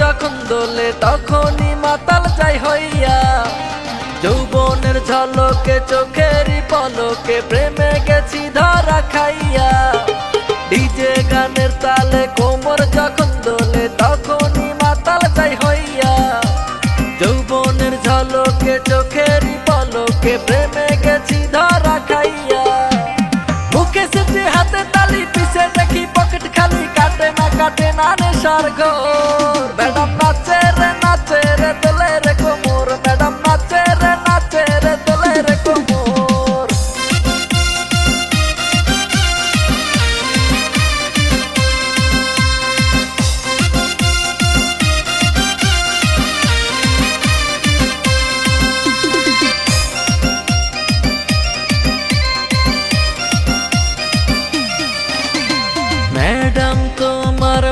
যখন দোলে, তখনই মাতাল যাই হইয়া। যৌবনের ঝলকে, চোখেরই পলকে, প্রেমে গেছি ধরা খাইয়া। ডিজে গানের তালে কোমর যখন দোলে, তখনই মাতাল যাই হইয়া। যৌবনের ঝলকে, চোখেরই পলকে, প্রেমে গেছি ধরা খাইয়া। মুখে সেটে হাতে তালি পিছে দেখি কাটে না নেশার ঘোর। ম্যাডাম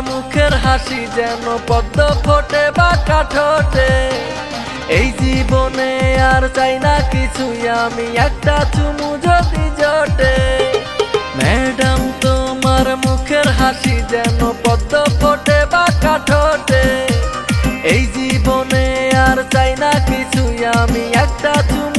মুখের হাসি যেন পদ্ম ফোটে বা কাঠে এই জীবনে আর চাই না কিছুই, আমি একটা চুমু যদি জটে। ম্যাডাম, তোমার মুখের হাসি যেন পদ্ম ফোটে বা কাঠে এই জীবনে আর চাই না কিছুই, আমি একটা চুমু